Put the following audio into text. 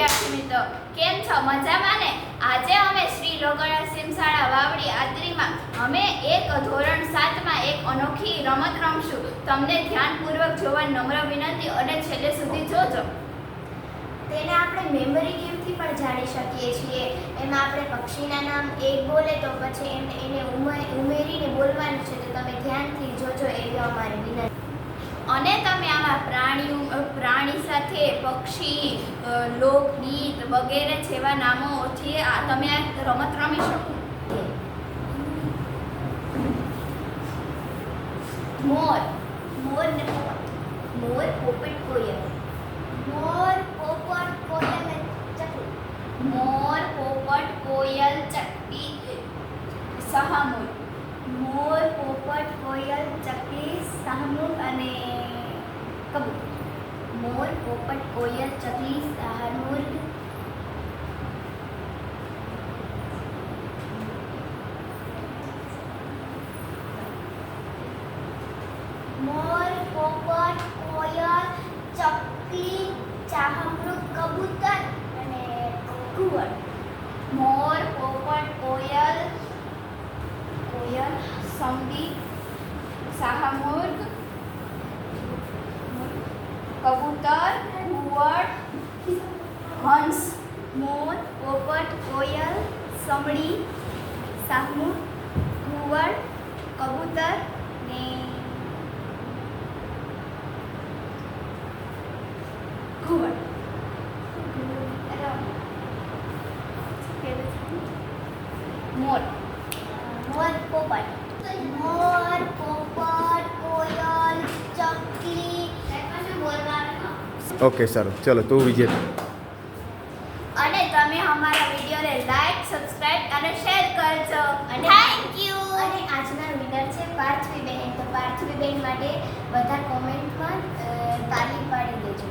વિદ્યાર્થી મિત્રો, કેમ છો? મજામાં ને? આજે અમે શ્રી રોગણા સિમશાળા વાવડી આદરીમાં અમે એક ધોરણ સાતમાં એક અનોખી રમત રમશું. તમને ધ્યાનપૂર્વક જોવા નમ્ર વિનંતી અને છેલ્લે સુધી જોજો. તેને આપણે મેમરી ગેમથી પણ જાણી શકીએ છીએ. એમાં આપણે પક્ષીના નામ એક બોલે તો પછી એને એને ઉમેરીને બોલવાનું છે. તો તમે ધ્યાનથી જોજો એવી અમારી વિનંતી અને તમે આમાં પ્રાણીઓ પ્રાણી સાથે પક્ષી લોકગીત વગેરે જેવા નામોથી તમે આ રમત રમી શકો? મોર. મોર ને મોર, પોપટ, કોયલ. મોર, પોપટ, કોયલ ચકલી. મોર, પોપટ, કોયલ, ચકલી. સહામુર મોર, પોપટ, કોયલ, ચકલી શાહમૃગ અને કબૂતર. મોર, પોપટ, કોયલ, ચકલી શાહમૃગ મોર, પોપટ, કોયલ, ચકલી ચાહમૃગ કબૂતર અને ઘુવડ. મોર, પોપટ, કોયલ કોયલ સમડી શાહમુર્ગ કબૂતર ઘુવડ હંસ, મોર, પોપટ, કોયલ, સમડી શાહમૃગ ઘુવડ કબૂતર ને ઘુવડ મોર. મોર, પોપટ. મોર ઓકે સારું. ચલો તું વિજેતા અને તમે અમારા વિડીયોને લાઈક સબસ્ક્રાઇબ અને શેર કરજો. અને થેન્ક યુ અને આજના વિનર છે પાર્થવી બહેન તો પાર્થવી બહેન માટે બધા કોમેન્ટમાં તાલી પાડી દેજો.